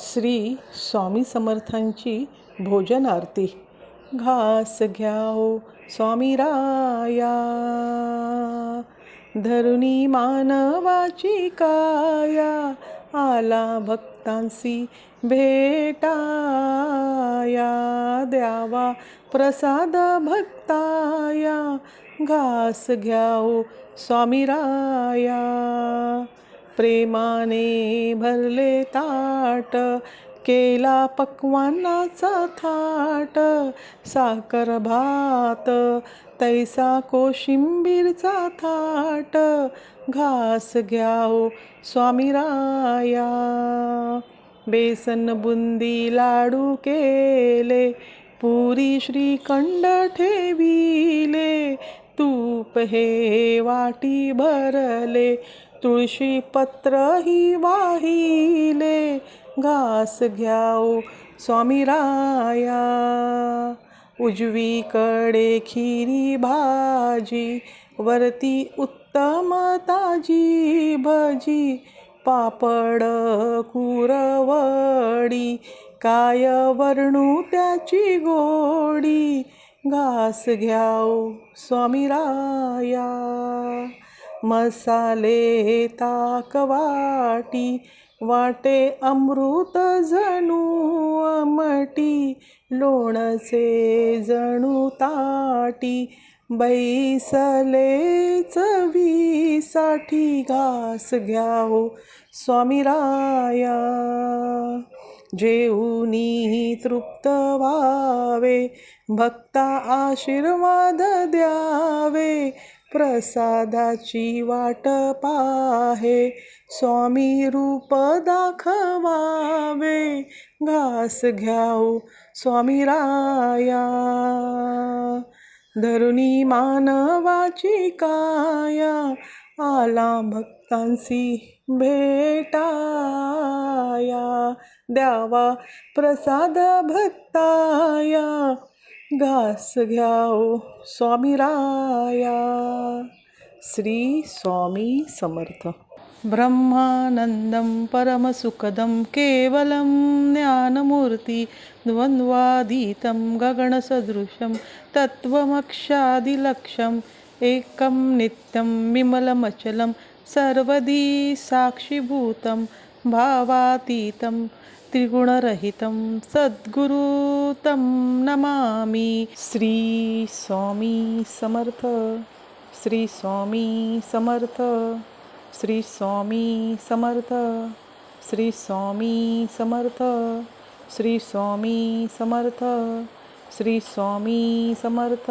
श्री स्वामी समर्थांची भोजन आरती घास घ्याओ स्वामी राया. धरुणी मानवाची काया. आला भक्तांसी भेटाया. द्यावा प्रसाद भक्ताया. घास घ्याओ स्वामी राया. प्रेमाने भरले ताट केला पक्वानाचा थाट साखर भात तैसा कोशिंबीरचा थाट घास घ्याओ स्वामी राया बेसन बुंदी लाडू केले पुरी श्रीखंड ठेविले तूप हे वाटी भरले तुळशी पत्रही वाहिले घास घ्याओ स्वामी राया. उजवीकडे खिरी भाजी वरती उत्तम ताजी भजी पापड कुरवडी काय वर्णू त्याची गोडी घास घ्याओ स्वामी राया मसाले ताकवाटी वाटे अमृत जणू अमटी लोणचे जणू ताटी बैसले चवीसाठी घास घ्याओ स्वामी राया. जेऊनीही तृप्त व्हावे भक्ता आशीर्वाद द्यावे प्रसादाची वाट पाहे स्वामी रूप दाखवावे घास घ्याऊ स्वामी राया. धरुणी मानवाची काया आला भक्तांसी भेटाया. द्यावा प्रसाद भक्ताया. घास घ्याओ स्वामी राया. श्री स्वामी समर्थ. ब्रह्मानन्दं परमसुखदं केवलं ज्ञानमूर्ति द्वन्द्वातीतं गगनसदृशं तत्त्वमक्षादिलक्ष्यम् एकं नित्यं विमलमचलं सर्वधी साक्षिभूतं भावातीतं त्रिगुणरहितं सद्गुरु तं नमामि। श्री स्वामी समर्थ। श्री स्वामी समर्थ। श्री स्वामी समर्थ। श्री स्वामी समर्थ। श्री स्वामी समर्थ। श्री स्वामी समर्थ।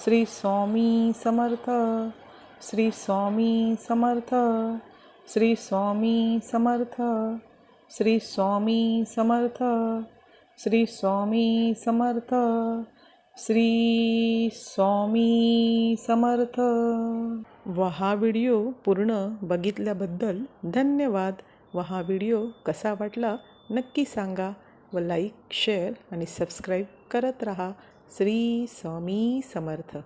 श्री स्वामी समर्थ श्री स्वामी समर्थ श्री स्वामी समर्थ श्री स्वामी समर्थ श्री स्वामी समर्थ श्री स्वामी समर्थ. व हा व्हिडिओ पूर्ण बघितल्याबद्दल धन्यवाद. व हा व्हिडिओ कसा वाटला नक्की सांगा व लाईक शेअर आणि सबस्क्राईब करत रहा. श्री स्वामी समर्थ.